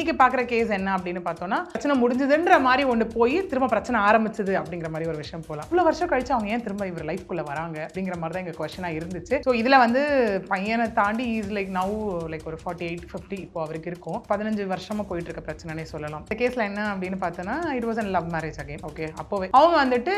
இன்னைக்கு பார்க்குற கேஸ் என்ன அப்படின்னு பார்த்தோம்னா பிரச்சனை முடிஞ்சதுன்ற மாதிரி ஒன்று போய் திரும்ப பிரச்சனை ஆரம்பிச்சது அப்படிங்கிற மாதிரி ஒரு விஷயம் போகலாம் இவ்வளோ வருஷம் கழிச்சு அவங்க ஏன் திரும்ப இவர் லைஃப்குள்ளே வராங்க அப்படிங்கிற மாதிரி தான் எங்கள் கொஷனாக இருந்துச்சு. ஸோ இதில் வந்து பையனை தாண்டி இஸ் லைக் நவு லைக் ஒரு ஃபார்ட்டி எயிட் ஃபிஃப்டி இப்போ அவருக்கு இருக்கும். பதினஞ்சு வருஷமா போயிட்டு இருக்க பிரச்சனைனே சொல்லலாம். இந்த கேஸில் என்ன அப்படின்னு பார்த்தோன்னா it was an love marriage again okay அப்போவே அவங்க வந்துட்டு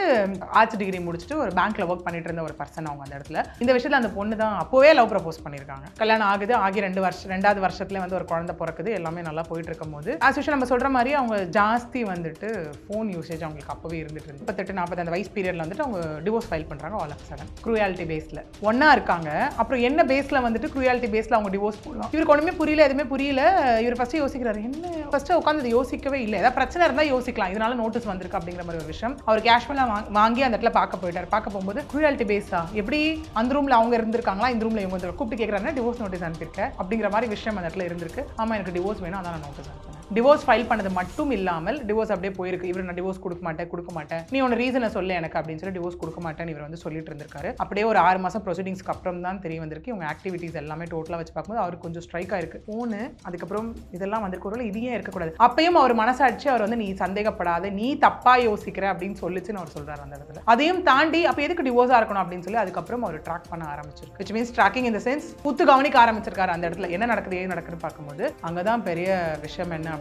ஆர்ட்ஸ் டிகிரி முடிச்சுட்டு ஒரு பேங்க்கில் ஒர்க் பண்ணிட்டு இருந்த ஒரு பர்சன் அவங்க அந்த இடத்துல. இந்த விஷயத்தில் அந்த பொண்ணு தான் அப்போவே லவ் ப்ரப்போஸ் பண்ணியிருக்காங்க. கல்யாணம் ஆகுது ஆகி ரெண்டு வருஷம் ரெண்டாவது வருஷத்துல வந்து ஒரு குழந்தை பிறக்குது எல்லாமே நல்லா போயிட்டு இருக்கும் போது ஆஸ் யூஷுவல் நம்ம சொல்கிற மாதிரி அவங்க ஜாஸ்தி வந்துட்டு ஃபோன் யூசேஜ் அவங்களுக்கு அப்போவே இருந்துட்டு இருந்து முப்பத்தெட்டு நாற்பது அந்த வயசு பீரியடில் வந்துட்டு அவங்க டிவோர்ஸ் ஃபைல் பண்ணுறாங்க ஆல் ஆஃப் சடன் குரூயாலிட்டி பேஸில் ஒன்றா இருக்காங்க. அப்புறம் என்ன பேஸில் வந்துட்டு குரூயாலிட்டி பேஸில் அவங்க டிவோர்ஸ் போடலாம். இவருக்கு ஒன்றுமே புரியல எதுவுமே புரியல. இவர் ஃபஸ்ட்டு யோசிக்கிறாரு என்ன? ஃபஸ்ட்டு உட்காந்து யோசிக்கவே இல்லை. ஏதாவது பிரச்சனை இருந்தால் யோசிக்கலாம். இதனால நோட்டீஸ் வந்திருக்கு அப்படிங்கிற மாதிரி ஒரு விஷயம். அவர் கேஷுவலா வாங்கி அந்த இடத்துல பார்க்க போயிட்டார். பார்க்க போகும்போது க்ரூயாலிட்டி பேஸா எப்படி? அந்த ரூமில் அவங்க இருந்திருக்காங்களா? இந்த ரூமில் இவங்க வந்து கூப்பிட்டு கேட்குறாங்கன்னா டிவோர்ஸ் நோட்டீஸ் அனுப்பியிருக்கேன் அப்படிங்கிற மாதிரி விஷயம் அந்த இடத்துல இருந்திருக்கு. ஆமாம் எனக்கு டிவோர்ஸ் வேணும். அதான் நான் நோட்டீஸ் அனுப்பினேன் டிவோர்ஸ் ஃபைல் பண்ணது மட்டும் இல்லாமல் டிவோர்ஸ் அப்படியே போயிருக்கு. இவர் நான் டிவோர்ஸ் கொடுக்க மாட்டேன் கொடுக்க மாட்டேன். நீ ஒன்று ரீசனை சொல்லு எனக்கு அப்படின்னு சொல்லி டிவோர்ஸ் கொடுக்க மாட்டேன்னு இவர் வந்து சொல்லிட்டு இருந்திருக்காரு. அப்படியே ஒரு ஆறு மாதம் ப்ரொசீடிங்ஸ்க்கு அப்புறம் தான் தெரிய வந்திருக்கு. இவங்க ஆக்டிவிட்டிஸ் எல்லாமே டோட்டலாக வச்சு பார்க்கும்போது அவருக்கு கொஞ்சம் ஸ்ட்ரைக் ஆயிருக்கு. ஃபோனு அதுக்கப்புறம் இதெல்லாம் வந்திருக்கு. ஒரு இது ஏன் இருக்கக்கூடாது? அப்பயும் அவர் மனசாட்சி அவர் வந்து நீ சந்தேகப்படாத நீ தப்பா யோசிக்கிற அப்படின்னு சொல்லிச்சுன்னு அவர் சொல்றாரு அந்த இடத்துல. அதையும் தாண்டி அப்போ எதுக்கு டிவோர்ஸாக இருக்கணும்? அப்படின்னு சொல்லி அதுக்கப்புறம் அவர் ட்ராக் பண்ண ஆரம்பிச்சிருக்கு. விச் மீன்ஸ் ட்ராக்கிங் இந்த சென்ஸ் புத்து கவனிக்க ஆரம்பிச்சிருக்காரு அந்த இடத்துல. என்ன நடக்குது ஏன் நடக்குதுன்னு பார்க்கும்போது அங்கே தான் பெரிய விஷயம் என்ன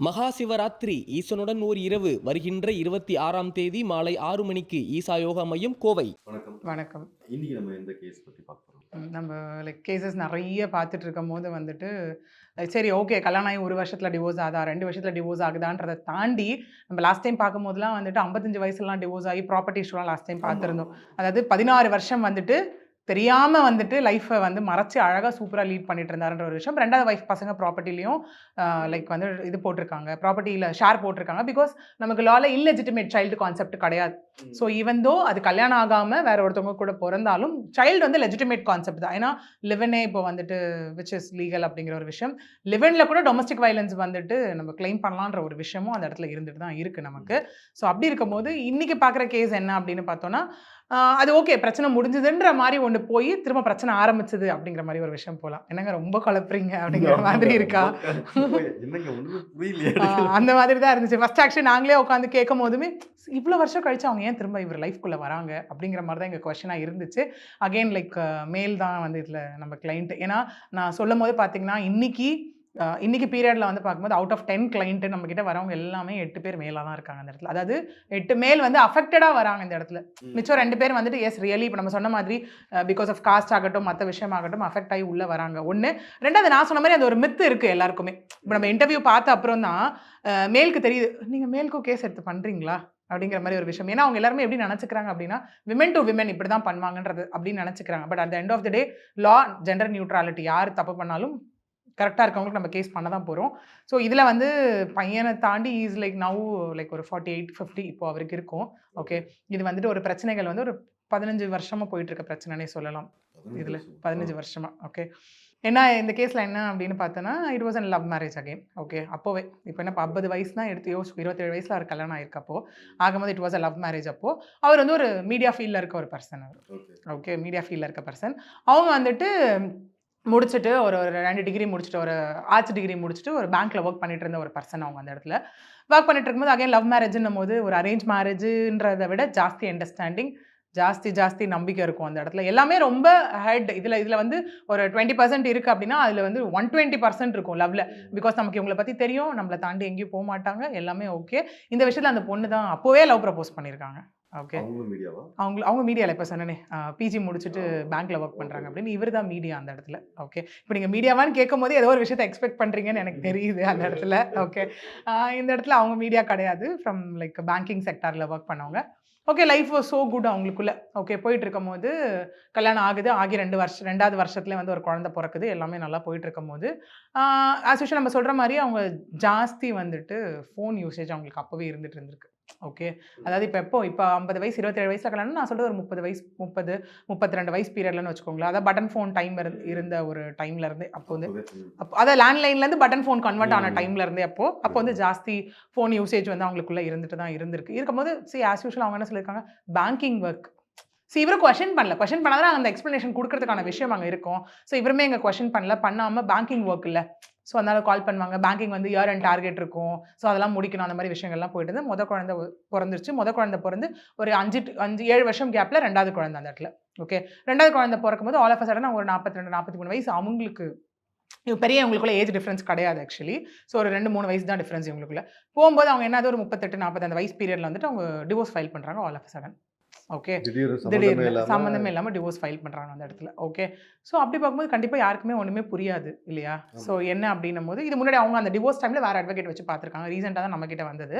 Maha Shivaratri ஈசனுடன் ஓர் இரவு. வருகின்ற இருபத்தி ஆறாம் தேதி மாலை ஆறு மணிக்கு ஈசா யோகா மையம் கோவை. வணக்கம். வணக்கம். இன்னைக்கு நம்ம எந்த கேஸ் பத்தி பார்க்க போறோம்? ம், நம்ம லைக் கேசஸ் நிறைய பார்த்துட்டு இருக்கும் போது வந்துட்டு சரி ஓகே கல்யாணம் ஆகி ஒரு வருஷத்தில் டிவோர்ஸ் ஆகுதா? ரெண்டு வருஷத்தில் டிவோர்ஸ் ஆகுதான்றதை தாண்டி நம்ம லாஸ்ட் டைம் பார்க்கும்போதெல்லாம் வந்துட்டு ஐம்பத்தஞ்சு வயசுலாம் டிவோர்ஸ் ஆகி ப்ராப்பர்ட்டி இஷ்யூலாம் லாஸ்ட் டைம் பார்த்துருந்தோம். அதாவது பதினாறு வருஷம் வந்துட்டு தெரியாமல் வந்துட்டு லைஃப்பை வந்து மறைச்சு அழகாக சூப்பராக லீட் பண்ணிட்டு இருந்தாருன்ற ஒரு விஷயம். ரெண்டாவது வைஃப் பசங்க ப்ராப்பர்ட்டிலையும் லைக் வந்து இது போட்டிருக்காங்க. ப்ராப்பர்ட்டியில் ஷேர் போட்டிருக்காங்க. பிகாஸ் நமக்கு லால இல்லெஜிட்டிமேட் சைல்டு கான்செப்ட் கிடையாது. ஸோ ஈவன் தோ அது கல்யாணம் ஆகாமல் வேற ஒருத்தவங்க கூட பிறந்தாலும் சைல்டு வந்து லெஜிட்டிமேட் கான்செப்ட் தான். ஏன்னா லிவனே இப்போ வந்துட்டு விச் இஸ் லீகல் அப்படிங்கிற ஒரு விஷயம். லிவனில் கூட டொமஸ்டிக் வயலன்ஸ் வந்துட்டு நம்ம கிளைம் பண்ணலான்ற ஒரு விஷயமும் அந்த இடத்துல இருந்துட்டு தான் இருக்குது நமக்கு. ஸோ அப்படி இருக்கும்போது இன்னைக்கு பார்க்குற கேஸ் என்ன அப்படின்னு பார்த்தோன்னா அது ஓகே பிரச்சனை முடிஞ்சதுன்ற மாதிரி ஒன்று போய் திரும்ப பிரச்சனை ஆரம்பிச்சது அப்படிங்கிற மாதிரி ஒரு விஷயம் போகலாம் என்னங்க ரொம்ப குழப்புறீங்க அப்படிங்கிற மாதிரி இருக்கா? அந்த மாதிரி தான் இருந்துச்சு. ஃபர்ஸ்ட் ஆக்சுவலி நாங்களே உட்காந்து கேட்கும் போதுமே இவ்வளோ வருஷம் கழிச்சு அவங்க ஏன் திரும்ப இவர் லைஃப்குள்ளே வராங்க அப்படிங்கிற மாதிரி தான் எங்கள் கொஷனாக இருந்துச்சு. அகெயின் லைக் மேல் தான் வந்து இதில் நம்ம கிளைண்ட் ஏன்னா நான் சொல்லும் போது பார்த்தீங்கன்னா இன்னைக்கு ஆஹ் இன்னைக்கு பீரியடில் வந்து பார்க்கும்போது அவுட் ஆஃப் டென் கிளைண்ட் நம்ம கிட்ட வரவங்க எல்லாமே எட்டு பேர் மேலாக தான் இருக்காங்க அந்த இடத்துல. அதாவது எட்டு மேல் வந்து அஃபெக்டடாக வராங்க இந்த இடத்துல. மிச்சம் ரெண்டு பேர் வந்துட்டு எஸ் ரியலி இப்போ நம்ம சொன்ன மாதிரி பிகாஸ் ஆஃப் காஸ்ட் ஆகட்டும் மற்ற விஷயமாகட்டும் அஃபெக்ட் ஆகி உள்ளே வராங்க. ஒன்று ரெண்டாவது நான் சொன்ன மாதிரி அந்த ஒரு மித்து இருக்குது எல்லாருக்குமே. இப்போ நம்ம இன்டர்வியூ பார்த்த அப்புறம் தான் மேலுக்கு தெரியுது நீங்கள் மேலுக்கும் கேஸ் எடுத்து பண்ணுறீங்களா அப்படிங்கிற மாதிரி ஒரு விஷயம். ஏன்னா அவங்க எல்லாருமே எப்படி நினச்சிக்கிறாங்க அப்படின்னா விமன் டு விமன் இப்படி தான் பண்ணுவாங்கன்றது அப்படின்னு நினச்சிக்கிறாங்க. But at end of the day law gender neutrality யார் தப்பு பண்ணாலும் கரெக்டாக இருக்கவங்களுக்கு நம்ம கேஸ் பண்ண தான் போகிறோம் ஸோ இதில் வந்து பையனை தாண்டி இஸ் லைக் நவ் லைக் ஒரு ஃபார்ட்டி எயிட் ஃபிஃப்டி இப்போ அவருக்கு இருக்கும். ஓகே இது வந்துட்டு ஒரு பிரச்சனைகள் வந்து ஒரு பதினஞ்சு வருஷமாக போயிட்டு இருக்க பிரச்சனைனே சொல்லலாம் இதில் பதினஞ்சு வருஷமா. ஓகே என்ன இந்த கேஸில் என்ன அப்படின்னு பார்த்தோன்னா it was an love marriage again okay அப்போவே இப்போ என்ன ஐம்பது வயசு தான் எடுத்து யோசி இருபத்தேழு வயசில் அவர் கல்யாணம் ஆயிருக்கப்போ ஆகும்போது it was a love marriage அப்போ. அவர் வந்து ஒரு மீடியா ஃபீல்டில் இருக்க ஒரு பர்சன் அவர். ஓகே மீடியா ஃபீல்டில் இருக்க பர்சன் அவங்க வந்துட்டு முடிச்சுட்டு ஒரு ஒரு ரெண்டு டிகிரி முடிச்சுட்டு ஒரு ஆர்ட்ஸ் டிகிரி முடிச்சுட்டு ஒரு பேங்க்கில் ஒர்க் பண்ணிட்டு இருந்த ஒரு பர்சன் அவங்க அந்த இடத்துல. ஒர்க் பண்ணிட்டு இருக்கும்போது அகைன் லவ் மேரேஜ்னும் போது ஒரு அரேஞ்ச் மேரேஜுன்றதை விட ஜாஸ்தி அண்டர்ஸ்டாண்டிங் ஜாஸ்தி ஜாஸ்தி நம்பிக்கை இருக்கும் அந்த இடத்துல. எல்லாமே ரொம்ப ஹெட் இதில் இதில் வந்து ஒரு டுவெண்ட்டி பர்சன்ட் இருக்குது அப்படின்னா அதில் வந்து ஒன் டுவெண்ட்டி பர்சன்ட் இருக்கும் லவ்ல பிகாஸ் நமக்கு இவங்களை பற்றி தெரியும் நம்மளை தாண்டி எங்கேயும் போக மாட்டாங்க எல்லாமே ஓகே இந்த விஷயத்தில் அந்த பொண்ணு தான் அப்போவே லவ் ப்ரப்போஸ் பண்ணியிருக்காங்க. ஓகே அவங்களும் மீடியாவா அவங்க அவங்க மீடியாவில் இப்போ சொன்னனே பிஜி முடிச்சுட்டு பேங்க்ல ஒர்க் பண்ணுறாங்க அப்படின்னு. இவர் தான் மீடியா அந்த இடத்துல. ஓகே இப்போ நீங்கள் மீடியாவான்னு கேட்கும் போது ஏதோ ஒரு விஷயத்தை எக்ஸ்பெக்ட் பண்ணுறீங்கன்னு எனக்கு தெரியுது அந்த இடத்துல. ஓகே இந்த இடத்துல அவங்க மீடியா கிடையாது. ஃப்ரம் லைக் பேங்கிங் செக்டாரில் ஒர்க் பண்ணவங்க. Okay life was so good அவங்களுக்குள்ள. ஓகே போயிட்டு இருக்கும்போது கல்யாணம் ஆகுது. ஆகி ரெண்டு வருஷம் ரெண்டாவது வருஷத்துல வந்து ஒரு குழந்தை பிறக்குது. எல்லாமே நல்லா போயிட்டு இருக்கும்போது ஆஸ் யூஷுவல் நம்ம சொல்கிற மாதிரி அவங்க ஜாஸ்தி வந்துட்டு ஃபோன் யூசேஜ் அவங்களுக்கு அப்போவே இருந்துட்டு இருந்திருக்கு. ஓகே. அதாவது இப்போ எப்போ? இப்போ ஐம்பது வயசு இருபத்தேழு வயசுல கல்யாணம் நான் சொல்றது ஒரு முப்பது வயசு முப்பது முப்பத்தி ரெண்டு வயசு பீரியட்லன்னு வச்சுக்கோங்களேன். அதாவது பட்டன் ஃபோன் டைம் இருந்த ஒரு டைம்ல இருந்து அப்போ வந்து அப்போ அதாவது லேண்ட்லைன்லேருந்து பட்டன் ஃபோன் கன்வெர்ட் ஆன. டைம்ல இருந்தே அப்போ அப்போ வந்து ஜாஸ்தி ஃபோன் யூசேஜ் வந்து அவங்களுக்குள்ள இருந்துட்டு தான் இருந்திருக்கு. இருக்கும்போது சி ஆஸ் யூஷுவல் அவங்க என்ன சொல்லியிருக்காங்க? பேங்கிங் ஒர்க் சி இவரும் கொஷின் பண்ணல. கொஷின் பண்ணாதான் அந்த எக்ஸ்ப்ளனேஷன் கொடுக்கறதுக்கான விஷயம் அங்கே இருக்கும். ஸோ இவருமே எங்கள் கொஷின் பண்ணல. பண்ணாமல் பேங்கிங் ஒர்க் இல்லை. ஸோ அதனால் கால் பண்ணுவாங்க. பேங்கிங் வந்து இயர் அண்ட் டார்கெட் இருக்கும். ஸோ அதெல்லாம் முடிக்கணும். அந்த மாதிரி விஷயங்கள்லாம் போயிட்டு இருந்து முத குழந்தை பிறந்துருச்சு. முத குழந்தை பிறந்து ஒரு அஞ்சு அஞ்சு ஏழு வருஷம் கேப்பில் ரெண்டாவது குழந்தை அந்த இடத்துல. ஓகே ரெண்டாவது குழந்தை பிறக்கும் போது ஆல் ஆஃப் சடன் ஒரு நாற்பத்தி ரெண்டு நாற்பத்தி மூணு வயசு அவங்களுக்கு பெரிய இவங்களுக்குள்ள ஏஜ் டிஃப்ரென்ஸ் கிடையாது ஆக்சுவலி ஸோ ஒரு ரெண்டு மூணு வயசு தான் டிஃப்ரென்ஸ் இவங்களுக்குள்ள. போகும்போது அவங்க என்னது ஒரு முப்பத்தெட்டு நாற்பது அந்த வயசு பீரியட்ல வந்துட்டு அவங்க டிவோர்ஸ் ஃபைல் பண்ணுறாங்க ஆல் ஆஃப் சடன் ஓகே திடீர்னு இல்லாம சம்மந்தமே இல்லாமல் டிவோர்ஸ் ஃபைல் பண்ணுறாங்க அந்த இடத்துல. ஓகே ஸோ அப்படி பார்க்கும்போது கண்டிப்பாக யாருக்குமே ஒன்றுமே புரியாது இல்லையா? ஸோ என்ன அப்படின்னும் போது இது முன்னாடி அவங்க அந்த டிவோர்ஸ் டைமில் வேறு அட்வொகேட் வச்சு பார்த்துருக்காங்க. ரீசெண்டாக தான் நம்மக்கிட்ட வந்தது.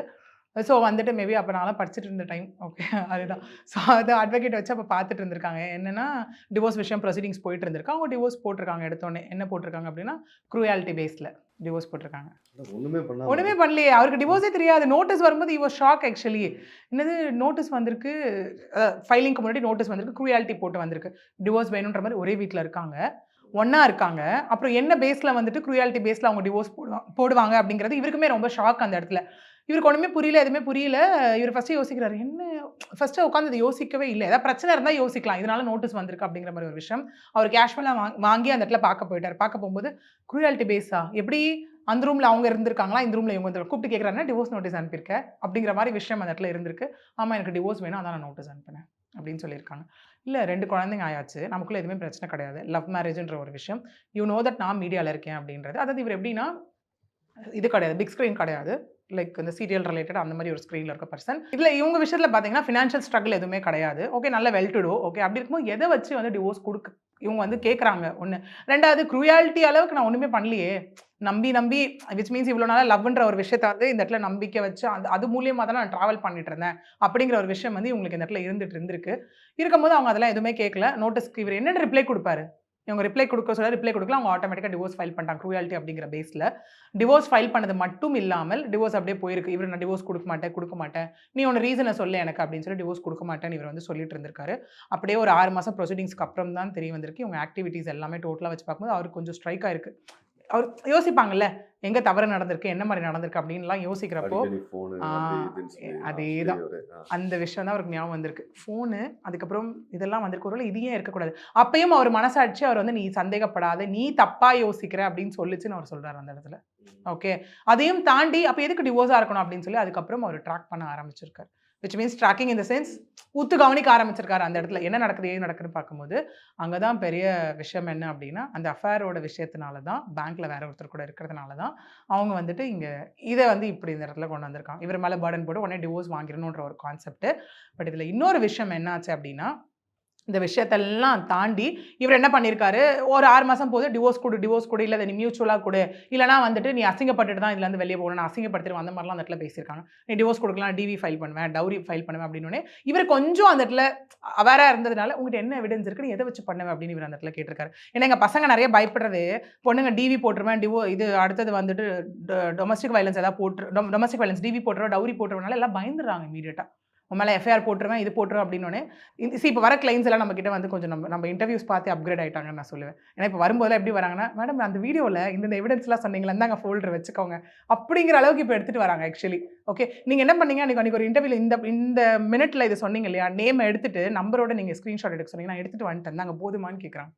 ஸோ வந்துட்டு மேபி அப்போ நான்லாம் படிச்சுட்டு இருந்த டைம் ஓகே அதுதான். ஸோ அது அட்வொகேட் வச்சு அப்போ பார்த்துட்டு இருந்திருக்காங்க. என்னன்னா டிவோர்ஸ் விஷயம் ப்ரொசீடிங்ஸ் போயிட்டு இருந்திருக்கு. அவங்க டிவோர்ஸ் போட்டிருக்காங்க எடுத்தோடனே என்ன போட்டிருக்காங்க அப்படின்னா க்ரூயாலிட்டி பேஸில் டிவோர்ஸ் போட்டிருக்காங்க. ஒண்ணுமே பண்ணலையே. அவருக்கு டிவோர்ஸே தெரியாது. நோட்டீஸ் வரும்போது இவர் ஷாக் ஆக்சுவலி என்னது நோட்டீஸ் வந்திருக்கு. ஃபைலிங்க்கு முன்னாடி நோட்டீஸ் வந்திருக்கு. க்ரூயாலிட்டி போட்டு வந்திருக்கு. டிவோர்ஸ் வேணுன்ற மாதிரி ஒரே வீட்டில் இருக்காங்க. ஒண்ணா இருக்காங்க. அப்புறம் என்ன பேஸில் வந்துட்டு க்ரூயாலிட்டி பேஸில் அவங்க டிவோர்ஸ் போடுவாங்க போடுவாங்க அப்படிங்கிறது இவருக்குமே ரொம்ப ஷாக் அந்த இடத்துல. இவருக்கு ஒன்றுமே புரியல எதுவுமே புரியல. இவர் ஃபஸ்ட்டு யோசிக்கிறாரு என்ன? ஃபஸ்ட்டு உட்காந்து அதை யோசிக்கவே இல்லை. ஏதாவது பிரச்சனை இருந்தால் யோசிக்கலாம். இதனால நோட்டீஸ் வந்திருக்கு அப்படிங்கிற மாதிரி ஒரு விஷயம். அவர் கேஷுவலாக வாங்கி அந்த இடத்துல பார்க்க போயிட்டார். பார்க்க போகும்போது குரூயாலிட்டி பேஸா எப்படி அந்த ரூமில் அவங்க இருந்திருக்காங்களா? இந்த ரூமில் இவங்க வந்து கூப்பிட்டு கேட்குறாங்க டிவோர்ஸ் நோட்டீஸ் அனுப்பியிருக்க? அப்படிங்கிற மாதிரி விஷயம் அந்த இடத்துல இருந்திருக்கு. ஆமாம் எனக்கு டிவோர்ஸ் வேணும். அதான் நான் நோட்டீஸ் அனுப்பினேன் அப்படின்னு சொல்லியிருக்காங்க. இல்லை ரெண்டு குழந்தைங்க ஆயாச்சு. நமக்குள்ளே எதுவுமே பிரச்சனை கிடையாது. லவ் மேரேஜ்ன்ற ஒரு விஷயம். யூ நோ தட் நான் மீடியாவில் இருக்கேன் அப்படின்றது. அதாவது இவர் எப்படின்னா இது கிடையாது. பிக் ஸ்க்ரீன் கிடையாது. லைக் இந்த சீரியல் ரிலேட்டட் அந்த மாதிரி ஒரு ஸ்க்ரீனில் இருக்க பர்சன் இதில் இவங்க விஷயத்தில் பார்த்தீங்கன்னா ஃபினான்ஷியல் ஸ்ட்ரகிள் எதுவுமே கிடையாது. ஓகே நல்ல வெல் டு ஓகே அப்படி இருக்கும்போது எதை வச்சு வந்து டிவோர்ஸ் கொடுக்க இவங்க வந்து கேட்குறாங்க ஒன்று ரெண்டாவது க்ரூயாலிட்டி அளவுக்கு நான் ஒன்றுமே பண்ணலையே. நம்பி நம்பி விச் மீன்ஸ் இவ்வளோ நாளாக லவ்ன்ற ஒரு விஷயத்த வந்து இந்த இடத்துல நம்பிக்கை வச்சு அந்த அது மூலியமாக தான் நான் ட்ராவல் பண்ணிட்டு இருந்தேன். அப்படிங்கிற ஒரு விஷயம் வந்து இவங்களுக்கு இந்த இடத்துல இருந்துட்டு இருந்திருக்கு. இருக்கும்போது அவங்க அதெல்லாம் எதுவுமே கேட்கல நோட்டீஸ்க்கு இவர் என்னென்ன ரிப்ளை கொடுப்பாரு. இவங்க ரிப்ளை கொடுக்க சொல்ல ரிப்ளை கொடுக்கல அவங்க ஆட்டோமேட்டிக்காக டிவோர்ஸ் ஃபைல் பண்ணிட்டாங்க க்ரூயாலிட்டி அப்படிங்கிற பேஸில் டிவோர்ஸ் ஃபைல் பண்ணது மட்டும் இல்லாமல் டிவோர்ஸ் அப்படியே போயிருக்கு. இவர் நான் டிவோர்ஸ் கொடுக்க மாட்டேன் கொடுக்க மாட்டேன். நீ ஒன்று ரீசனை சொல்ல எனக்கு அப்படின்னு சொல்லி டிவோர்ஸ் கொடுக்க மாட்டேன்னு இவர் வந்து சொல்லிட்டு இருந்திருக்காரு. அப்படியே ஒரு ஆறு மாதம் ப்ரொசீடிங்ஸ்க்கு அப்புறம் தான் தெரிய வந்திருக்கு. இவங்க ஆக்டிவிட்டீஸ் எல்லாமே டோட்டலாக வச்சு பார்க்கும்போது அவருக்கு கொஞ்சம் ஸ்ட்ரைக் ஆயிருக்கு. அவர் யோசிப்பாங்கல்ல எங்கே தவறு நடந்திருக்கு? என்ன மாதிரி நடந்திருக்கு? அப்படின்லாம் யோசிக்கிறப்போ அது அதேதான். ஒரு, ஆ. அந்த விஷயம் தான் அவருக்கு ஞாபகம் வந்திருக்கு. ஃபோனு அதுக்கப்புறம் இதெல்லாம் வந்திருக்கு. ஒருவேளை இது ஏன் இருக்கக்கூடாது அப்பயும் அவர் மனசாட்சி அவர் வந்து நீ சந்தேகப்படாத நீ தப்பா யோசிக்கிற அப்படின்னு சொல்லிச்சுன்னு அவர் சொல்றாரு அந்த இடத்துல. ஓகே. அதையும் தாண்டி அப்போ எதுக்கு டிவோர்ஸாக இருக்கணும் அப்படின்னு சொல்லி அதுக்கப்புறம் அவர் ட்ராக் பண்ண ஆரம்பிச்சிருக்காரு. விச் மீன்ஸ் ட்ராக்கிங் இந்த சென்ஸ் உத்து கவனிக்க ஆரம்பிச்சிருக்காரு அந்த இடத்துல. என்ன நடக்குது ஏது நடக்குதுன்னு பார்க்கும்போது அங்கே தான் பெரிய விஷயம் என்ன அப்படின்னா அந்த அஃபேரோட விஷயத்தினால தான் பேங்க்கில் வேற ஒருத்தர் கூட இருக்கிறதுனால தான் அவங்க வந்துட்டு இங்கே இதை வந்து இப்படி இந்த இடத்துல கொண்டு வந்திருக்காங்க. இவர் மேலே பேர்டன் போட்டு உடனே டிவோர்ஸ் வாங்கிடணுன்ற ஒரு கான்செப்ட் பட் இதில் இன்னொரு விஷயம் என்னாச்சு அப்படின்னா இந்த விஷயத்தெல்லாம் தாண்டி இவர் என்ன பண்ணியிருக்காரு ஒரு ஆறு மாதம் போது டிவோர்ஸ் கொடு டிவோர்ஸ் கொடு இல்லை நீ மியூச்சுவலாக கொடு. இல்லைனா வந்துட்டு நீ அசிங்கப்பட்டுட்டு தான் இதுலேருந்து வெளியே போகணும். நான் அசிங்கப்படுத்திடுவேன். அந்த மாதிரிலாம் அந்த இடத்துல பேசியிருக்காங்க. நீ டிவோர்ஸ் கொடுக்கலாம் டிவி ஃபைல் பண்ணுவேன் டவுரி ஃபைல் பண்ணுவேன் அப்படின்னு இவர் கொஞ்சம் அந்த இடத்துல அவேராக இருந்ததுனால உங்கள்கிட்ட என்ன எவிடன்ஸ் இருக்கு? எதை வச்சு பண்ணுவேன் அப்படின்னு இவர் அந்த இடத்துல கேட்டிருக்காரு. ஏன்னா எங்கள் பசங்க நிறைய பயப்படுறது பொண்ணுங்க டிவி போட்டுருவேன் டிவோ இது அடுத்தது வந்துட்டு டொமஸ்டிக் வயலன்ஸ் எதாவது போட்டு டொமஸ்டிக் வைலன்ஸ் டிவி போட்டுருவோம் டவுரி போட்டுருவனால எல்லாம் பயந்துடுறாங்க இமீடியட்டாக உன் மேலே எஃப்ஐஆர் போட்டுருவேன் இது போட்டுருவேன் அப்படின்னு சி இப்போ வர கிளைண்ட்ஸ் எல்லாம் நம்ம கிட்ட வந்து கொஞ்சம் நம்ம நம்ம இன்டர்வியூஸ் பார்த்து அப்கிரேட் ஆகிட்டாங்கன்னு நான் சொல்லுவேன். ஏன்னா இப்போ வரும்போதெல்லாம் எப்படி வராங்கன்னா மேடம் அந்த வீடியோவில் இந்த எவிடன்ஸ்லாம் சொன்னீங்களா இந்தாங்க ஃபோல்டர் வச்சுக்கோங்க. அப்படிங்கிற அளவுக்கு இப்போ எடுத்துகிட்டு வராங்க ஆக்சுவலி ஓகே நீங்கள் என்ன பண்ணீங்க? அன்றைக்கி அன்றைக்கி ஒரு இன்டர்வியூவில் இந்த இந்த மினிட்ல இது சொன்னீங்க இல்லையா? நேம் எடுத்துட்டு நம்பரோட நீங்கள் ஸ்க்ரீன்ஷாட் எடுக்க சொன்னீங்க நான் எடுத்துகிட்டு வந்துட்டேன். நாங்கள் போதுமான்னு கேட்குறாங்க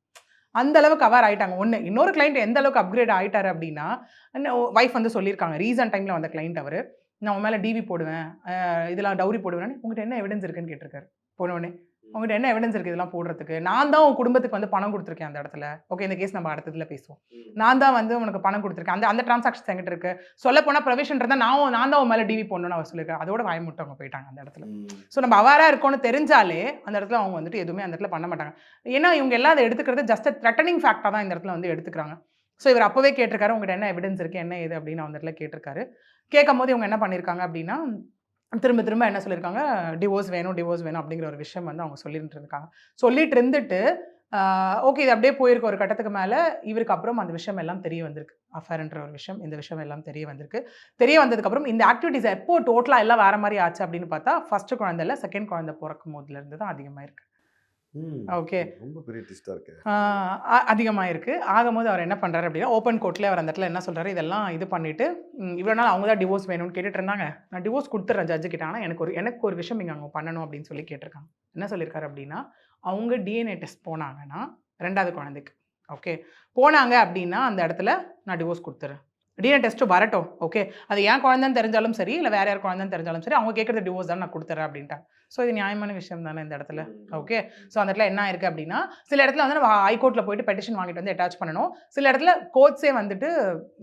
அந்த அளவுக்கு கவர் ஆயிட்டாங்க. ஒன்று இன்னொரு கிளைண்ட் எந்த அளவுக்கு அப்கிரேட் ஆயிட்டாரு அப்படின்னா ஒய்ஃப் வந்து சொல்லியிருக்காங்க. ரீசன்ட் டைமில் வந்த கிளைண்ட் அவர். நான் உன் மேலே டிவி போடுவேன். இதெல்லாம் டவுரி போடுவேன் உங்கள்கிட்ட என்ன எவிடன்ஸ் இருக்குன்னு கேட்டிருக்காரு. போனோடனே உங்கள்கிட்ட என்ன எவிடன்ஸ் இருக்குது இதெல்லாம் போடுறதுக்கு? நான் தான் உன் குடும்பத்துக்கு வந்து பணம் கொடுத்துருக்கேன் அந்த இடத்துல. ஓகே இந்த கேஸ் நம்ம அடுத்ததுல பேசுவோம். நான் தான் வந்து உனக்கு பணம் கொடுத்துருக்கேன். அந்த அந்த டிரான்சாக்ஷன் என்கிட்ட இருக்கு. சொல்ல போனால் ப்ரொவிஷன் இருந்தால் நான் நான் தான் உன் மேலே டிவி போடணும்னு அவர் சொல்லியிருக்காரு அதோட வாயமுட்டு அவங்க போயிட்டாங்க அந்த இடத்துல. ஸோ நம்ம அவாராக இருக்கோம்னு தெரிஞ்சாலே அந்த இடத்துல அவங்க வந்துட்டு எதுவுமே அந்த இடத்துல பண்ண மாட்டாங்க. ஏன்னா இவங்க எல்லாம் அதை எடுத்துக்கிறது ஜஸ்ட் த்ரெட்டனிங் ஃபேக்டாக தான் இந்த இடத்துல வந்து எடுத்துக்கிறாங்க. ஸோ இவர் அப்போவே கேட்டிருக்காரு உங்கள்கிட்ட என்ன எவிடன்ஸ் இருக்குது என்ன இது அப்படின்னு அந்த இடத்துல கேட்டிருக்காரு. கேட்கும் போது இவங்க என்ன பண்ணியிருக்காங்க அப்படின்னா திரும்ப திரும்ப என்ன சொல்லியிருக்காங்க டிவோர்ஸ் வேணும் டிவோர்ஸ் வேணும் அப்படிங்கிற ஒரு விஷயம் வந்து அவங்க சொல்லிட்டு இருக்காங்க சொல்லிட்டு இருந்துட்டு ஓகே இது அப்படியே போயிருக்க. ஒரு கட்டத்துக்கு மேலே இவருக்கு அப்புறம் அந்த விஷயம் எல்லாம் தெரிய வந்திருக்கு. அஃபேர்ன்ற ஒரு விஷயம் இந்த விஷயம் எல்லாம் தெரிய வந்திருக்கு. தெரிய வந்ததுக்கப்புறம் இந்த ஆக்டிவிட்டிஸ் எப்போ டோட்டலாக எல்லாம் வேறு மாதிரி ஆச்சு அப்படின்னு பார்த்தா ஃபஸ்ட்டு குழந்தை இல்லை செகண்ட் குழந்தை பிறக்கும் போதுலேருந்து தான் அதிகமாக இருக்குது Okay. ரொம்ப பெரிய ட்விஸ்டா இருக்கு. அதிகமாக இருக்கு. ஆகும்போது அவர் என்ன பண்றாரு அப்படின்னா ஓப்பன் கோர்ட்ல அவர் அந்த இடத்துல என்ன சொல்றாரு இதெல்லாம் இது பண்ணிட்டு ம், இவ்வளவு நாள் அவங்க தான் டிவோர்ஸ் வேணும்னு கேட்டுட்டு இருந்தாங்க. நான் டிவோர்ஸ் கொடுத்துட்றேன் ஜட்ஜு கிட்ட. ஆனால் எனக்கு ஒரு எனக்கு ஒரு விஷயம் இங்கே அவங்க பண்ணணும் அப்படின்னு சொல்லி கேட்டிருக்காங்க. என்ன சொல்லியிருக்காரு அப்படின்னா அவங்க டிஎன்ஏ டெஸ்ட் போனாங்கன்னா ரெண்டாவது குழந்தைக்கு ஓகே. போனாங்க அப்படின்னா அந்த இடத்துல நான் டிவோர்ஸ் கொடுத்துறேன் டிஎன்ஏ டெஸ்ட்டு வரட்டும் ஓகே அது ஏன் குழந்தைன்னு தெரிஞ்சாலும் சரி இல்லை வேற யார் குழந்தைன்னு தெரிஞ்சாலும் சரி அவங்க கேட்குறது டிவோர்ஸ் தான் நான் கொடுத்துறேன் அப்படின்ட்டாங்க. ஸோ இது நியாயமான விஷயம் தானே இந்த இடத்துல ஓகே ஸோ அந்த இடத்துல என்ன ஆயிருக்கு அப்படின்னா சில இடத்துல வந்து நம்ம ஹைகோர்ட்டில் போயிட்டு பெட்டிஷன் வாங்கிட்டு வந்து அட்டாச் பண்ணணும். சில இடத்துல கோர்ட்ஸே வந்துட்டு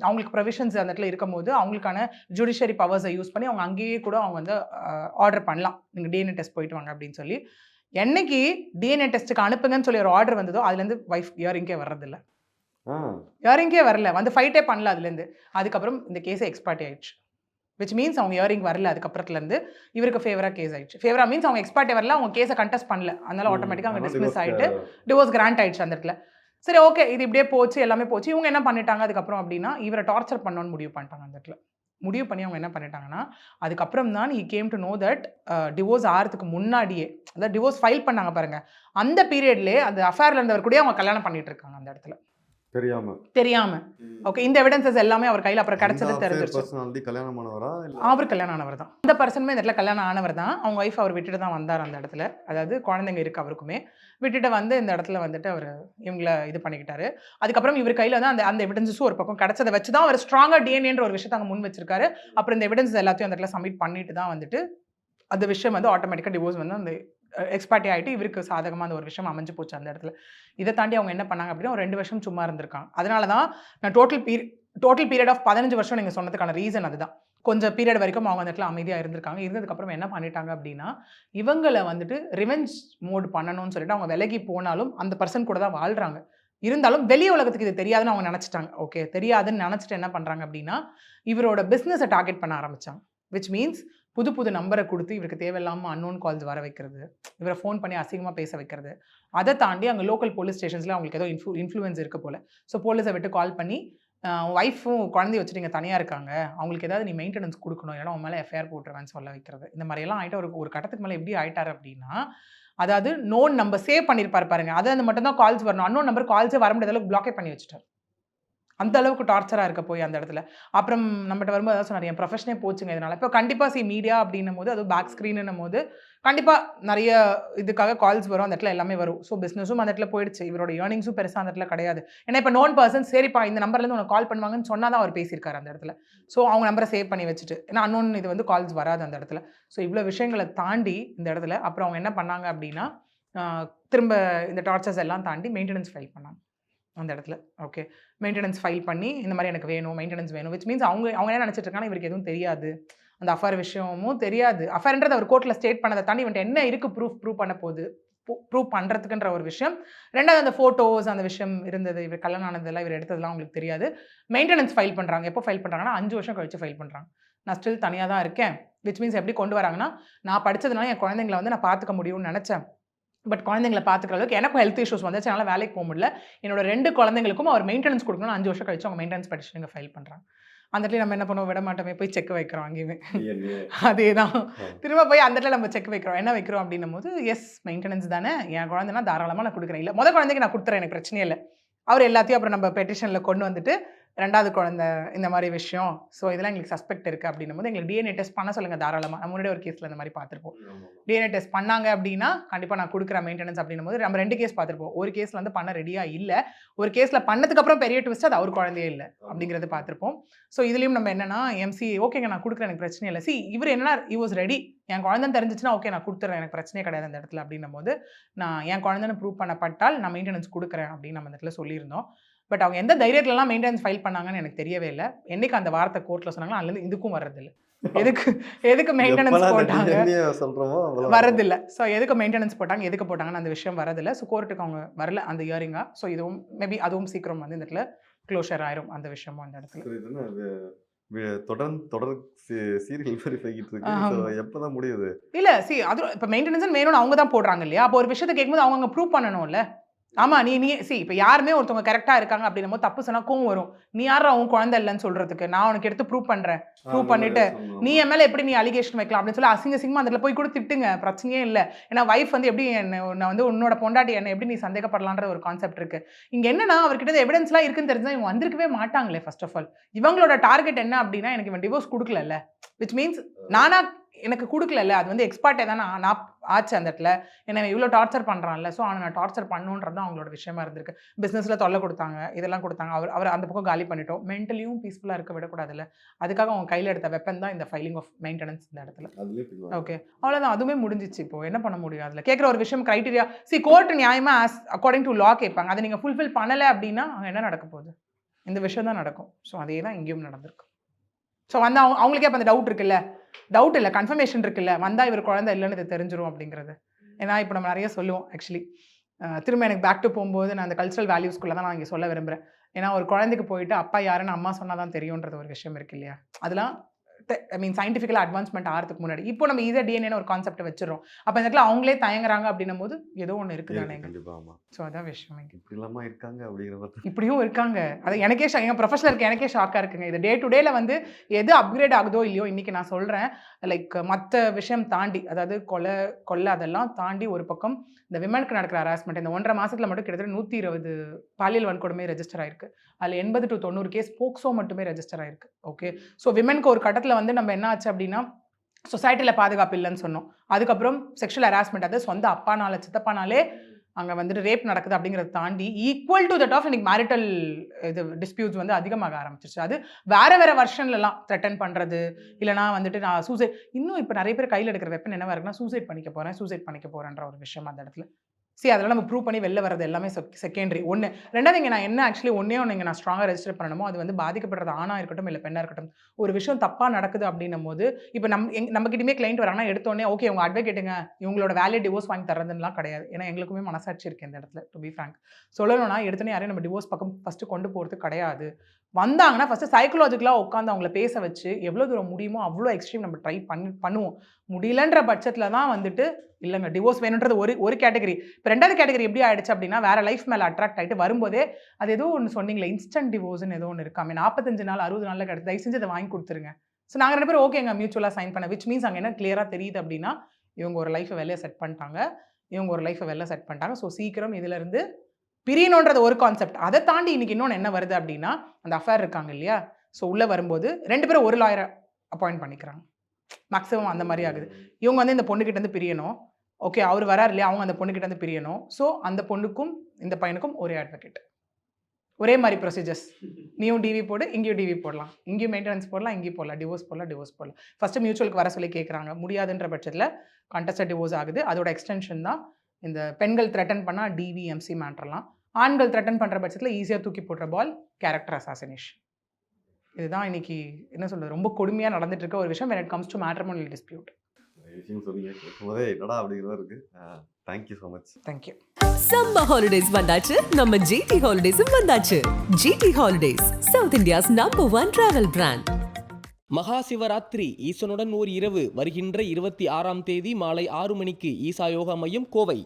அவங்களுக்கு ப்ரொவிஷன்ஸ் அந்த இடத்துல இருக்கும்போது அவங்களுக்கான ஜுடிஷியரி பவர்ஸை யூஸ் பண்ணி அவங்க அங்கேயே கூட அவங்க வந்து ஆர்டர் பண்ணலாம். நீங்கள் டிஎன்ஏ டெஸ்ட் போயிட்டு வாங்க அப்படின்னு சொல்லி என்னைக்கு டிஎன்ஏ டெஸ்ட்டுக்கு அனுப்புங்கன்னு சொல்லி ஒரு ஆர்டர் வந்ததோ அதுலேருந்து வைஃப் இயரிங்கே வர்றதில்ல. இயரிங்கே வரல. வந்து ஃபைட்டே பண்ணல அதுலேருந்து. அதுக்கப்புறம் இந்த கேஸை எக்ஸ்பார்ட்டி ஆயிடுச்சு. விச் மீன்ஸ் அவங்க இயரிங் வரல. அதுக்கப்புறத்துலேருந்து இவருக்கு ஃபேவராக கேஸ் ஆயிடுச்சு. ஃபேவராக மீன்ஸ் அவங்க எக்ஸ்பார்ட்டே வரல. அவங்க கேஸை கண்டெஸ்ட் பண்ணல. அதனால ஆட்டோமேட்டிக்காக அவங்க டிஸ்மிஸ் ஆயிட்டு டிவோர்ஸ் கிராண்ட் ஆயிடுச்சு அந்த இடத்துல. சரி ஓகே இது இப்படியே போச்சு. எல்லாமே போச்சு. இவங்க என்ன பண்ணிட்டாங்க அதுக்கப்புறம் அப்படின்னா இவரை டார்ச்சர் பண்ணணும்னு முடிவு பண்ணிட்டாங்க அந்த இடத்துல. முடிவு பண்ணி அவங்க என்ன பண்ணிட்டாங்கன்னா அதுக்கப்புறம் தான் he came to know that divorce ஆகிறதுக்கு முன்னாடியே அதாவது டிவோர்ஸ் ஃபைல் பண்ணாங்க பாருங்க. அந்த பீரியட்லேயே அந்த அஃபேர்ல இருந்தவர் கூட அவங்க கல்யாணம் பண்ணிட்டு இருக்காங்க அந்த இடத்துல. தெரியாம. தெரியாம. ஓகே இந்த எவிடன்சஸ் எல்லாமே அவர் கையில் அப்புறம் கிடைச்சது தெரிஞ்சிருச்சு. பர்சனாலிட்டி கல்யாணம் ஆனவரா இல்ல? அவர் கல்யாணம் ஆனவர் தான். அந்த பர்சனுமே இந்த இடத்துல கல்யாணம் ஆனவர் தான். அவங்க ஒய்ஃப் அவர் விட்டுட்டு தான் வந்தார் அந்த இடத்துல. அதாவது குழந்தைங்க இருக்கு அவருக்குமே. விட்டுட்டு வந்து இந்த இடத்துல வந்துட்டு அவர் இவங்கள இது பண்ணிக்கிட்டாரு. அதுக்கப்புறம் இவர் கையில் வந்து அந்த அந்த எவிடன்ஸஸும் ஒரு பக்கம் கிடைச்சதை வச்சு தான் அவர் ஸ்ட்ராங்காக டிஎன்ஏன்ற ஒரு விஷயத்தை அங்கே முன் வச்சிருக்காரு. அப்புறம் இந்த எவிடன்ஸ் எல்லாத்தையும் அந்த இடத்துல சப்மிட் பண்ணிட்டு தான் வந்துட்டு அந்த விஷயம் வந்து ஆட்டோமேட்டிக்காக டிவோர்ஸ் வந்து அந்த எக்ஸ்பார்ட்டி ஆகிட்டு இவருக்கு சாதகமாக அந்த ஒரு விஷயம் அமைஞ்சு போச்சு அந்த இடத்துல. இதை தாண்டி அவங்க என்ன பண்ணாங்க அப்படின்னா ஒரு ரெண்டு வருஷம் சும்மா இருந்திருக்காங்க. அதனால தான் நான் டோட்டல் பீரி டோட்டல் பீரியட் ஆஃப் பதினஞ்சு வருஷம் நீங்கள் சொன்னதுக்கான ரீசன் அதுதான். கொஞ்சம் பீரியட் வரைக்கும் அவங்க அந்த இடத்துல அமைதியாக இருந்திருக்காங்க. இருந்ததுக்கப்புறம் என்ன பண்ணிட்டாங்க அப்படின்னா இவங்களை வந்துட்டு ரிவெஞ்ச் மோட் பண்ணணும்னு சொல்லிட்டு அவங்க விலகி போனாலும் அந்த பர்சன் கூட தான் வாழ்கிறாங்க இருந்தாலும் வெளி உலகத்துக்கு இது தெரியாதுன்னு அவங்க நினச்சிட்டாங்க. ஓகே தெரியாதுன்னு நினச்சிட்டு என்ன பண்ணுறாங்க அப்படின்னா இவரோட பிஸ்னஸை டார்கெட் பண்ண ஆரம்பித்தாங்க விச் மீன்ஸ் புது புது நம்பரை கொடுத்து இவருக்கு தேவையில்லாமல் அன்னோன் கால்ஸ் வர வைக்கிறது. இவரை ஃபோன் பண்ணி அசிங்கமாக பேச வைக்கிறது. அதை தாண்டி அங்கே லோக்கல் போலீஸ் ஸ்டேஷன்ஸில் அவங்களுக்கு ஏதோ இன்ஃப்ளூ இன்ஃப்ளூயன்ஸ் இருக்க போல். ஸோ போலீஸை விட்டு கால் பண்ணி ஒய்ஃபும் குழந்தைய வச்சுட்டு இங்கே தனியாக இருக்காங்க. அவங்களுக்கு ஏதாவது நீ மெயின்டெனன்ஸ் கொடுக்கணும். ஏன்னா உன் மேலே எஃப்ஐஆர் போட்டுருவேன்னு சொல்ல வைக்கிறது. இந்த மாதிரியெல்லாம் ஆகிட்டு ஒரு ஒரு கட்டத்துக்கு மேலே எப்படி ஆகிட்டார் அப்படின்னா அதாவது நோன் நம்பர் சேவ் பண்ணியிருப்பார் பாருங்க. அது அந்த மட்டும் தான் கால்ஸ் வரணும். அன்னோன் நம்பர் கால்ஸே வர முடியாத அளவுக்கு பிளாக்கே பண்ணி வச்சுட்டார். அந்த அளவுக்கு டார்ச்சராக இருக்க போய் அந்த இடத்துல. அப்புறம் நம்மகிட்ட வரும்போது அதான் சொன்னார் என் ப்ரொஃபஷனே போச்சுங்க இதனால். இப்போ கண்டிப்பாக சி மீடியா அப்படின்னும் போது அது பேக் ஸ்க்ரீன்னும் போது கண்டிப்பாக நிறைய இதுக்காக கால்ஸ் வரும். அந்த இடத்துல எல்லாமே வரும். ஸோ பிஸ்னஸும் அந்த இடத்துல போயிடுச்சு. இவரோட ஏர்னிங்ஸும் பெருசாக அந்த இடத்துல கிடையாது. ஏன்னா இப்போ நோன் பர்சன் சரிப்பா இந்த நம்பர்லேருந்து உனக்கு கால் பண்ணுவாங்கன்னு சொன்னால் தான் அவர் பேசியிருக்காரு அந்த இடத்துல. ஸோ அவங்க நம்பரை சேவ் பண்ணி வச்சுட்டு ஏன்னா அன்னோன் இது வந்து கால்ஸ் வராது அந்த இடத்துல. ஸோ இவ்வளோ விஷயங்களை தாண்டி இந்த இடத்துல அப்புறம் அவங்க என்ன பண்ணாங்க அப்படின்னா திரும்ப இந்த டார்ச்சர்ஸ் எல்லாம் தாண்டி மெயின்டெனன்ஸ் ஃபைல் பண்ணாங்க. அந்த இடத்துல. ஓகே மெயின்டெனன்ஸ் ஃபைல் பண்ணி இந்த மாதிரி எனக்கு வேணும் மெயின்டெனன்ஸ் வேணும் விச் மீன்ஸ் அவங்க அவங்க என்ன நினச்சிட்டு இருக்காங்க இவருக்கு எதுவும் தெரியாது. அந்த அஃபேர் விஷயமும் தெரியாது. அஃபேர்ன்றது அவர் கோர்ட்டில் ஸ்டேட் பண்ணதை தாண்டி இவன்ட்டு என்ன இருக்குது ப்ரூஃப் ப்ரூவ் பண்ண போகுது? ப்ரூவ் பண்ணுறதுக்குன்ற ஒரு விஷயம். ரெண்டாவது அந்த ஃபோட்டோஸ் அந்த விஷயம் இருந்தது இவர் கல்யாணம் ஆனதெல்லாம் இவர் எடுத்ததெல்லாம் அவங்களுக்கு தெரியாது. மெயின்டெனன்ஸ் ஃபைல் பண்ணுறாங்க எப்போ ஃபைல் பண்ணுறாங்கன்னா அஞ்சு வருஷம் கழிச்சு ஃபைல் பண்ணுறாங்க நான் ஸ்டில் தனியாக தான் இருக்கேன். விச் மீன்ஸ் எப்படி கொண்டு வராங்கன்னா நான் படித்ததுனால என் குழந்தைங்களை வந்து நான் பார்த்துக்க முடியும்னு நினச்சேன். பட் குழந்தைங்களை பார்த்துக்கிற அளவுக்கு எனக்கும் ஹெல்த் இஷ்யூஸ் வந்துச்சு. அதனால் வேலைக்கு போக முடியல. என்னோட ரெண்டு குழந்தைங்களுக்கும் அவர் மெயின்டெனன்ஸ் கொடுக்கணும்னு அஞ்சு வருஷம் கழிச்சு அவங்க மெயின்டெனன்ஸ் பெட்டிஷன் இங்கே ஃபைல் பண்ணுறாங்க அந்த இடத்துல நம்ம என்ன பண்ணுவோம்? விட மாட்டோமே போய் செக் வைக்கிறோம் அங்கேயுமே. அதே தான் திரும்ப போய் அந்த இடத்துல நம்ம செக் வைக்கிறோம். என்ன வைக்கிறோம் அப்படின்னும் போது எஸ் மெயின்டெனன்ஸ் தானே என் குழந்தைனா தாராளமாக நான் கொடுக்குறேன். இல்லை முத குழந்தைக்கு நான் கொடுத்துறேன் எனக்கு பிரச்சனையே இல்லை. அவர் எல்லாத்தையும் அப்புறம் நம்ம பெட்டிஷனில் கொண்டு வந்துட்டு ரெண்டாவது குழந்தை இந்த மாதிரி விஷயம். ஸோ இதெல்லாம் எங்களுக்கு சஸ்பெக்ட் இருக்குது அப்படின்னும் போது எங்களுக்கு டிஎன்ஏ டெஸ்ட் பண்ண சொல்லுங்கள் தாராளமாக நம்ம முன்னாடி ஒரு கேஸில் இந்த மாதிரி பார்த்துருப்போம். டிஎன்ஏ டெஸ்ட் பண்ணாங்க அப்படின்னா கண்டிப்பாக நான் கொடுக்குறேன் மெயின்டெனன்ஸ் அப்படின்னும் போது நம்ம ரெண்டு கேஸ் பார்த்துருப்போம். ஒரு கேஸில் வந்து பண்ண ரெடியாக இல்லை. ஒரு கேஸில் பண்ணதுக்கு அப்புறம் பெரிய ட்விஸ்ட் அது அவர் குழந்தையே இல்லை அப்படிங்கிறது பார்த்துருப்போம். ஸோ இதுலேயும் நம்ம என்னன்னா எம்சி ஓகேங்க நான் கொடுக்குறேன் எனக்கு பிரச்சனை இல்லை. சி இவர் என்னன்னா இ வாஸ் ரெடி என் குழந்தைன்னு தெரிஞ்சிச்சுன்னா ஓகே நான் கொடுத்துறேன் எனக்கு பிரச்சனையே கிடையாது அந்த இடத்துல அப்படின்னும் போது நான் என் குழந்தைன்னு ப்ரூவ் பண்ணப்பட்டால் நான் மெயின்டெனன்ஸ் கொடுக்குறேன் அப்படின்னு நம்ம அந்த இடத்துல சொல்லியிருந்தோம். பட் அவங்க எந்த தைரியத்துலலாம் மெயின்டெனன்ஸ் ஃபைல் பண்ணாங்கன்னு எனக்கு தெரியவே இல்லை. என்னைக்கு அந்த வார்த்தை கோர்ட்டில் சொன்னாங்களோ அதுலேருந்து இதுக்கும் வர்றதில்லை. எதுக்கு எதுக்கு மெயின்டெனன்ஸ் போட்டாங்க? வரதில்ல ஸோ எதுக்கு மெயின்டெனன்ஸ் போட்டாங்க எதுக்கு போட்டாங்கன்னு அந்த விஷயம் வரதில்ல ஸோ கோர்ட்டுக்கு அவங்க வரல அந்த இயரிங்கா ஸோ இதுவும் மேபி அதுவும் சீக்கிரம் வந்து இந்த இடத்துல க்ளோஷர் ஆயிரும் அந்த விஷயமும் அந்த இடத்துல. தொடர்ந்து தொடர் சீரியல் இருக்கு. எப்பதான் முடியுது? இல்ல சி அது இப்போ மெயின்டெனன்ஸ் வேணும்னு அவங்க தான் போடுறாங்க இல்லையா? அப்போ ஒரு விஷயத்தை கேட்கும்போது அவங்க ப்ரூவ் பண்ணணும்ல. ஆமா நீ நீ சி இப்போ யாருமே ஒருத்தவங்க கரெக்டா இருக்காங்க அப்படின்னும் போது தப்பு சொன்னா கோவம் வரும். நீ யாரா உன் குழந்தை இல்லைன்னு சொல்றதுக்கு? நான் உனக்கு எடுத்து ப்ரூவ் பண்றேன். ப்ரூவ் பண்ணிட்டு நீ என் மேல எப்படி நீ அலிகேஷன் வைக்கலாம் அப்படின்னு சொல்லி அசிங்க அசிங்கமா அந்த இடத்துல போய் கூட திட்டுங்க. பிரச்சனையே இல்லை. ஏன்னா வைஃப் வந்து எப்படி என்ன நான் வந்து உன்னோட பொண்டாட்டி என்ன எப்படி நீ சந்தேகப்படலான்ற ஒரு கான்செப்ட் இருக்கு. இங்க என்னன்னா அவர்கிட்ட எவிடன்ஸ்லாம் இருக்குன்னு தெரிஞ்சா இவங்க வந்திருக்கவே மாட்டாங்களே ஃபர்ஸ்ட் ஆஃப் ஆல் இவங்களோட டார்கெட் என்ன அப்படின்னா எனக்கு இவன் டிவோர்ஸ் கொடுக்கலல்ல. விச் மீன்ஸ் நானா எனக்கு கொடுக்கலல்ல. அது வந்து எக்ஸ்பர்ட்டே தானே நான் ஆச்சு அந்த இடத்துல. என்னை இவ்வளோ டார்ச்சர் பண்ணுறான்ல ஸோ அவனை நான் டார்ச்சர் பண்ணுன்றது தான் அவங்களோட விஷயமா இருந்திருக்கு. பிஸ்னஸில் தொல்லை கொடுத்தாங்க இதெல்லாம் கொடுத்தாங்க. அவர் அவர் அந்த பக்கம் காலி பண்ணிட்டோம். மென்டலியும் பீஸ்ஃபுல்லாக இருக்க விடக்கூடாதுல்ல. அதுக்காக அவங்க கையில் எடுத்த வெப்பன் தான் இந்த ஃபைலிங் ஆஃப் மெயின்டெனன்ஸ் இந்த இடத்துல. ஓகே அவ்வளோதான் அதுவுமே முடிஞ்சிச்சு இப்போ. என்ன பண்ண முடியும் அதில்? கேட்குற ஒரு விஷயம் க்ரைட்டீரியா சி கோர்ட் நியாயமாக ஆஸ் அக்கார்டிங் டு லா கேட்பாங்க. அதை நீங்கள் ஃபுல்ஃபில் பண்ணலை அப்படின்னா அங்கே என்ன நடக்க போகுது? இந்த விஷயம் தான் நடக்கும். ஸோ அதே தான் இங்கேயும் நடந்திருக்கு. ஸோ வந்து அவங்க அவங்களுக்கே அப்போ அந்த டவுட் இருக்குல்ல. டவுட் இல்லை கன்ஃபர்மேஷன் இருக்குல்ல வந்தால் இவர் குழந்தை இல்லைன்னு இது தெரிஞ்சிரும் அப்படிங்கிறது. ஏன்னா இப்போ நம்ம நிறைய சொல்லுவோம் ஆக்சுவலி திரும்ப எனக்கு பேக் டு போகும்போது நான் அந்த கல்ச்சரல் வேல்யூஸ்குள்ளே தான் நான் இங்கே சொல்ல விரும்புகிறேன் ஏன்னா ஒரு குழந்தைக்கு போயிட்டு அப்பா யாருன்னு அம்மா சொன்னால் தான் தெரியுன்றது ஒரு விஷயம் இருக்கு இல்லையா? அதெல்லாம் ஐ மீன் சயின்டிஃபிக்கலாக அட்வான்ஸ்மெண்ட் ஆகிறதுக்கு முன்னாடி. இப்போ நம்ம ஈஸியாக டிஎன்ஏன்னு ஒரு கான்செப்ட் வச்சிடறோம். அப்போ இந்த இடத்துல அவங்களே தயங்குறாங்க அப்படின்னும் போது ஏதோ ஒன்று இருக்குது தானே. கண்டிப்பா ஆமா. ஸோ அதான் விஷயம். இப்படி இல்லாம இருக்காங்க அப்படிங்கிற இப்படியும் இருக்காங்க. அது எனக்கே ஷா- எங்க ப்ரொஃபஷனல் இருக்கு எனக்கே ஷாக்காக இருக்குங்க. இது டே டு டேல வந்து எது அப்கிரேட் ஆகுதோ இல்லையோ இன்னைக்கு நான் சொல்றேன். லைக் மற்ற விஷயம் தாண்டி அதாவது கொலை கொள்ளை அதெல்லாம் தாண்டி ஒரு பக்கம் இந்த விமனுக்கு நடக்கிற ஹராஸ்மெண்ட் இந்த ஒன்றரை மாசத்துல மட்டும் கிட்டத்தட்ட நூற்றி இருபது பாலியல் வன்கொடுமை ரெஜிஸ்டர் ஆயிருக்கு. அதில் எண்பது டு தொண்ணூறு கேஸ் போக்சோ மட்டுமே ரெஜிஸ்டர் ஆயிருக்கு. ஓகே ஸோ விமனுக்கு ஒரு கட்டத்தில் வந்து நம்ம என்ன ஆச்சு அப்படின்னா சொசைட்டியில் பாதுகாப்பு இல்லைன்னு சொன்னோம். அதுக்கப்புறம் செக்ஷுவல் ஹராஸ்மெண்ட் அது சொந்த அப்பானால சித்தப்பானாலே அங்கே வந்துட்டு ரேப் நடக்குது அப்படிங்கிறத தாண்டி ஈக்குவல் டு தட் ஆஃப் இன்னைக்கு மேரிட்டல் இது டிஸ்பியூட்ஸ் வந்து அதிகமாக ஆரம்பிச்சிருச்சு. அது வேற வேற வருஷன்லலாம் த்ரெட்டன் பண்ணுறது இல்லைனா வந்துட்டு நான் சூசைட் இன்னும் இப்போ நிறைய பேர் கையில் எடுக்கிற வெப்பன் என்னவா இருக்குன்னா சூசைட் பண்ணிக்க போகிறேன் சூசைட் பண்ணிக்க போகிறேன்ற ஒரு விஷயம் அந்த இடத்துல. சரி அதெல்லாம் நம்ம ப்ரூவ் பண்ணி வெளில வரது எல்லாமே செகண்டரி ஒன்று ரெண்டாவது இங்கே நான் என்ன ஆக்சுவலி ஒன்றே ஒன்று இங்கே நான் ஸ்ட்ராங்காக ரெஜிஸ்டர் பண்ணணுமோ அது வந்து பாதிக்கப்படுறது ஆணாக இருக்கட்டும் இல்லை பெண்ணாக இருக்கட்டும். ஒரு விஷயம் தப்பாக நடக்குது அப்படின்னும் போது இப்போ நம்ம எங் நம்மகிட்டயுமே கிளைண்ட் வராங்கன்னா எடுத்தோடனே ஓகே உங்கள் அட்வொகேட்டுங்க இவங்களோட வேலையை டிவோர்ஸ் வாங்கி தரதுலாம் கிடையாது. ஏன்னா எங்களுக்குமே மனசாட்சி இருக்குது இந்த இடத்துல டு பி ஃப்ராங்க் சொல்லணும்னா எடுத்தோடனே யாரையும் நம்ம டிவோர்ஸ் பக்கம் ஃபஸ்ட்டு கொண்டு போகிறது கிடையாது. வந்தாங்கன்னா ஃபஸ்ட்டு சைக்கலாஜிக்கலாக உட்காந்து அவங்கள பேச வச்சு எவ்வளோ தூரம் முடியுமோ அவ்வளோ எக்ஸ்ட்ரீம் நம்ம ட்ரை பண்ணி பண்ணுவோம். முடியலன்ற பட்சத்தில் தான் வந்துட்டு இல்லைங்க டிவோர்ஸ் வேணுன்றது ஒரு ஒரு கேட்டகரி இப்போ ரெண்டாவது கேட்டகரி எப்படி ஆயிடுச்சு அப்படின்னா வேற லைஃப் மேலே அட்ராக்ட் ஆகிட்டு வரும்போதே அது ஏதோ ஒன்று சொன்னீங்களே இன்ஸ்டன்ட் டிவோர்ஸ்னு ஏதோ ஒன்று இருக்காமே நாற்பத்தஞ்சு நாள் அறுபது நாளில் கிடச்சி தயவு செஞ்சு அதை வாங்கி கொடுத்துருங்க. ஸோ நாங்கள் ரெண்டு பேரும் ஓகேங்க மியூச்சுவலாக சைன் பண்ண விச் மீன்ஸ் அங்கே என்ன கிளியராக தெரியுது அப்படின்னா இவங்க ஒரு லைஃப்பை வெளியே செட் பண்ணிட்டாங்க. இவங்க ஒரு லைஃப்பை வெளில செட் பண்ணிட்டாங்க. ஸோ சீக்கிரம் இதிலிருந்து பிரியணுன்றது ஒரு கான்செப்ட் அதை தாண்டி இன்னைக்கு இன்னொன்று என்ன வருது அப்படின்னா அந்த அஃபேர் இருக்காங்க இல்லையா? ஸோ உள்ளே வரும்போது ரெண்டு பேரும் ஒரு லாயரை அப்பாயிண்ட் பண்ணிக்கிறாங்க. மேக்ஸிமம் அந்த மாதிரி ஆகுது. இவங்க வந்து இந்த பொண்ணுக்கிட்ட இருந்து பிரியணும். ஓகே அவர் வரார் இல்லையா? அவங்க அந்த பொண்ணுக்கிட்ட இருந்து பிரியணும். ஸோ அந்த பொண்ணுக்கும் இந்த பையனுக்கும் ஒரே அட்வொகேட் ஒரே மாதிரி ப்ரொசீஜர்ஸ் நீயும் டிவி போடு இங்கேயும் டிவி போடலாம். இங்கேயும் மெயின்டெனன்ஸ் போடலாம் இங்கேயும் போடலாம். டிவோர்ஸ் போடலாம் டிவோர்ஸ் போடலாம். ஃபஸ்ட்டு மியூச்சுவலுக்கு வர சொல்லி கேட்குறாங்க முடியாதுன்ற பட்சத்தில் கண்டஸ்ட் டிவோர்ஸ் ஆகுது. அதோட எக்ஸ்டென்ஷன் தான் இந்த பெண்கள் த்ரெட்டன் பண்ணால் டிவிஎம்சி மேட்ரலாம் ஆண்கள் த்ரெட்டன் பண்ணுற பட்சத்தில் ஈஸியாக தூக்கி போடுற பால் கேரக்டர் அசாசினேஷன் இதுதான் இன்னைக்கு என்ன சொல்றது ரொம்ப கொடுமையாக நடந்துட்டு இருக்க ஒரு விஷயம் it comes to matrimonial dispute. நிறைய விஷயம் சொன்னீங்க கேட்கும் போதே என்னடா அப்படிங்கிற மாதிரி இருக்கு. Thank you so much thank you summer holidays வந்தாச்சு நம்ம ஜிடி ஹாலிடேஸும் வந்தாச்சு. GT holidays south India's number one travel brand Maha Shivaratri ஈசனுடன் ஓர் இரவு வருகின்ற இருபத்தி ஆறாம் தேதி மாலை ஆறு மணிக்கு ஈசா யோகா மையம் கோவை.